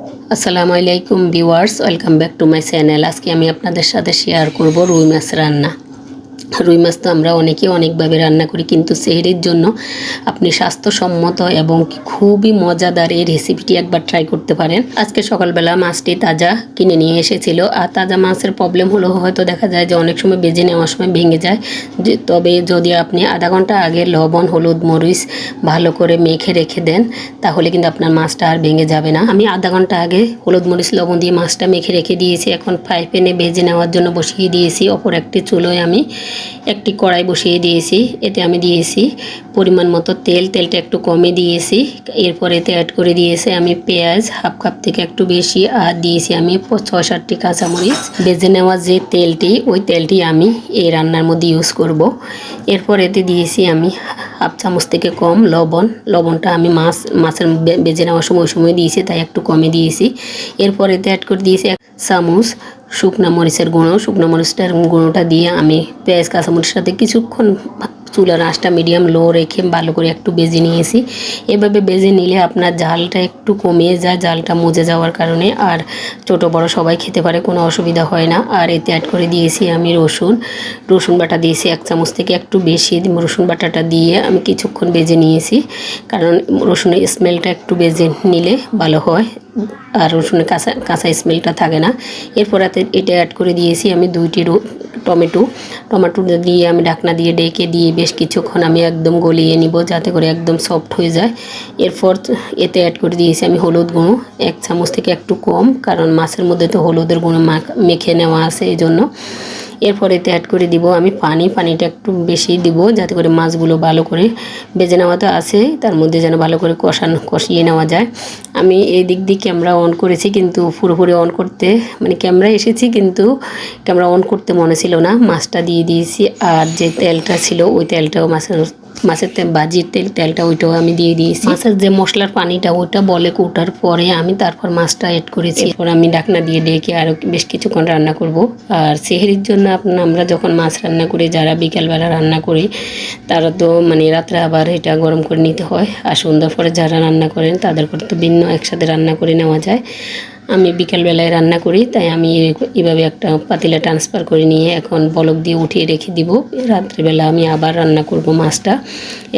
আসসালামু আলাইকুম viewers, welcome back to my channel. আজকে আমি আপনাদের সাথে শেয়ার করব রুই মাছ রান্না। রুই মাছ তো আমরা অনেকে অনেকভাবে রান্না করি, কিন্তু সেহরির জন্য আপনি স্বাস্থ্যসম্মত এবং খুবই মজাদার এই রেসিপিটি একবার ট্রাই করতে পারেন। আজকে সকালবেলা মাছটি তাজা কিনে নিয়ে এসেছিল, আর তাজা মাছের প্রবলেম হলো হয়তো দেখা যায় যে অনেক সময় বেজে নেওয়ার সময় ভেঙে যায়। তবে যদি আপনি আধা ঘণ্টা আগে লবণ, হলুদ, মরিচ ভালো করে মেখে রেখে দেন, তাহলে কিন্তু আপনার মাছটা আর ভেঙে যাবে না। আমি আধা ঘণ্টা আগে হলুদ, মরিচ, লবণ দিয়ে মাছটা মেখে রেখে দিয়েছি, এখন ফ্রাই প্যানে ভেজে নেওয়ার জন্য বসিয়ে দিয়েছি, অপর একটি চুলোয় আমি একটি কড়াই বসিয়ে দিয়েছি, এতে আমি দিয়েছি পরিমাণ মতো তেল, তেলটা একটু কমে দিয়েছি, এরপর এতে অ্যাড করে দিয়েছি আমি পেঁয়াজ, হাফ কাপ থেকে একটু বেশি, আর দিয়েছি আমি ছ সাতটি কাঁচামরিচ। বেজে নেওয়া যে তেলটি, ওই তেলটি আমি এই রান্নার মধ্যে ইউজ করব। এরপর এতে দিয়েছি আমি হাফ চামচ থেকে কম লবণ। লবণটা আমি মাছ, মাছের বেজে নেওয়ার সময় সময় দিয়েছি, তাই একটু কমে দিয়েছি। এরপর অ্যাড করে দিয়েছি এক চামচ শুকনা মরিচের গুঁড়ো। শুকনা মরিচটার গুঁড়োটা দিয়ে আমি পেঁয়াজ, কাঁচামরিচের সাথে কিছুক্ষণ চুলার আঁচটা মিডিয়াম লো রেখে ভালো করে একটু বেজে নিয়েছি। এভাবে বেজে নিলে আপনার জালটা একটু কমিয়ে যায় জালটা মজে যাওয়ার কারণে। আর ছোট বড় সবাই খেতে পারে, কোনো অসুবিধা হয় না। আর এতে অ্যাড করে দিয়েছি আমি রসুন। রসুন বাটা দিয়েছি এক চামচ থেকে একটু বেশি। রসুন বাটাটা দিয়ে আমি কিছুক্ষণ বেজে নিয়েছি। কারণ রসুনের স্মেলটা একটু বেজে নিলে ভালো হয়। আর রসুনের কাঁচা কাঁচা স্মেলটা থাকে না। এরপর এটা অ্যাড করে দিয়েছি আমি দুইটি টমেটো। টমেটো দিয়ে আমি ঢাকনা দিয়ে ডেকে দিয়ে বেশ কিছুক্ষণ আমি একদম গলিয়ে নিব যাতে করে একদম সফট হয়ে যায়। এরপর এতে অ্যাড করে দিয়েছি আমি হলুদ গুঁড়ো, এক চামচ থেকে একটু কম, কারণ মাছের মধ্যে তো হলুদের গুঁড়ো মেখে নেওয়া আছে এই জন্য এরপর এতে অ্যাড করে দিব, আমি পানি, পানিটা একটু বেশি দিব যাতে করে মাছগুলো ভালো করে বেজে নেওয়া তো আছে, তার মধ্যে যেন ভালো করে কষানো, কষিয়ে নেওয়া যায়। আমি এই দিক দিয়ে ক্যামেরা অন করেছি কিন্তু পুরোপুরি অন করতে মানে ক্যামেরা এসেছি কিন্তু ক্যামেরা অন করতে মনে ছিল না। মাছটা দিয়ে দিয়েছি আর যে তেলটা ছিল, ওই তেলটাও মাছের মাছের বাজির তেল, তেলটা ওইটাও আমি দিয়ে দিয়েছি। মাছের যে মশলার পানিটা, ওইটা বলে কোটার পরে আমি তারপর মাছটা এড করেছি। এরপর আমি ঢাকনা দিয়ে ডেকে আরও বেশ কিছুক্ষণ রান্না করব। আর সেহেরির জন্য আপনার আমরা যখন মাছ রান্না করি, যারা বিকালবেলা রান্না করি, তারা তো মানে রাত্রে আবার এটা গরম করে নিতে হয়। আর সন্ধ্যার পরে যারা রান্না করেন, তাদের করে তো ভিন্ন একসাথে রান্না করে নেওয়া যায়। আমি বিকালবেলায় রান্না করি, তাই আমি এভাবে একটা পাতিলা ট্রান্সফার করে নিয়ে এখন বলক দিয়ে উঠিয়ে রেখে দিব। রাত্রেবেলা আমি আবার রান্না করব মাছটা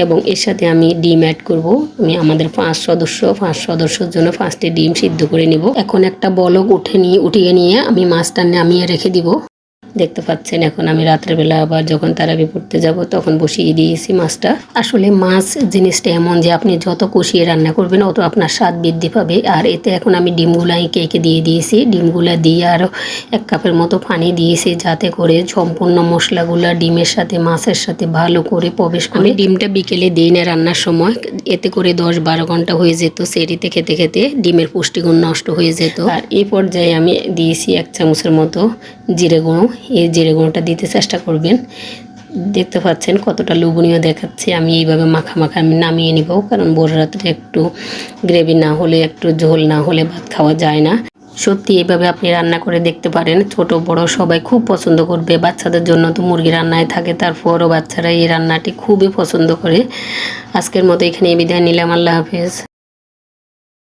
এবং এর সাথে আমি ডিম অ্যাড করব। আমি আমাদের পাঁচ সদস্য, পাঁচ সদস্যর জন্য ফার্স্টে ডিম সিদ্ধ করে নিব। এখন একটা বলক উঠে নিয়ে, উঠিয়ে নিয়ে আমি মাছটা নামিয়ে রেখে দিব। দেখতে পাচ্ছেন এখন আমি রাত্রেবেলা আবার যখন তারাবি পড়তে যাব তখন বসিয়ে দিয়েছি মাছটা। আসলে মাছ জিনিসটা এমন যে আপনি যত কষিয়ে রান্না করবেন অত আপনার স্বাদ বৃদ্ধি পাবে। আর এতে এখন আমি ডিমগুলা কেকে দিয়ে দিয়েছি ডিমগুলা দিয়ে আরও এক কাপের মতো পানি দিয়েছি যাতে করে সম্পূর্ণ মশলাগুলা ডিমের সাথে মাছের সাথে ভালো করে প্রবেশ করে। ডিমটা বিকেলে দিই না রান্নার সময় এতে করে দশ বারো ঘণ্টা হয়ে যেত সেরিতে খেতে খেতে ডিমের পুষ্টিগুণ নষ্ট হয়ে যেত। আর এই পর্যায়ে আমি দিয়েছি এক চামচের মতো জিরে গুঁড়ো এই জিরে গুঁড়োটা দিতে চেষ্টা করবেন, দেখতে পাচ্ছেন কতটা লোভনীয় দেখাচ্ছে। আমি এইভাবে মাখা মাখা আমি নামিয়ে নিব, কারণ ভোর রাত্রে একটু গ্রেভি না হলে, একটু ঝোল না হলে ভাত খাওয়া যায় না। সত্যি এইভাবে আপনি রান্না করে দেখতে পারেন। ছোট, বড় সবাই খুব পছন্দ করবে। বাচ্চাদের জন্য তো মুরগি রান্নায় থাকে, তারপরও বাচ্চারা এই রান্নাটি খুবই পছন্দ করে। আজকের মতো এখানে বিদায় নিলাম। আল্লাহ হাফেজ।